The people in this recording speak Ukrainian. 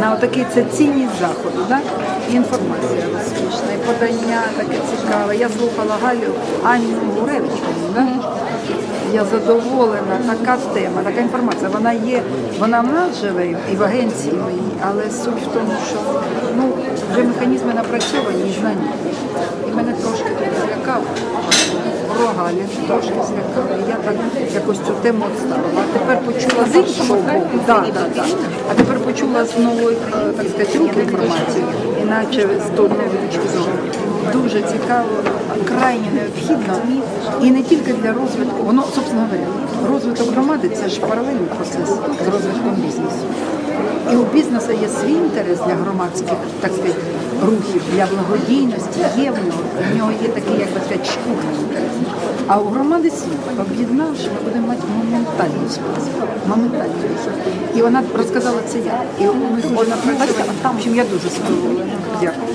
на отакий це цінність заходу, і інформація розкішна, і подання таке цікаве. Я слухала Галю Анну Гуревич, да? Я задоволена, така тема, така інформація. Вона є, вона в нас живе і в агенції моїй, але суть в тому, що ну, вже механізми напрацьовані і знані. І мене трошки. Галі трошки злякав. І я так якось цю тему відставила. А тепер почула з іншого боку. Да, да, да. А тепер почула з нової, е, так сказати, рук інформації, іначе з того точки зору. Дуже цікаво, крайне необхідно і не тільки для розвитку. Воно, собственно говоря, розвиток громади це ж паралельний процес з розвитком бізнесу. І у бізнесу є свій інтерес для громадських, так сказати, рухів, для благодійності, є в нього. Нього є такий, як би сказати, інтерес. А у громади сім, об'єднавши, ми будемо мати моментальну спосіб. Моментальну. І вона розказала це я. І ми дуже напрацювали. там общем, я дуже задоволена. Дякую.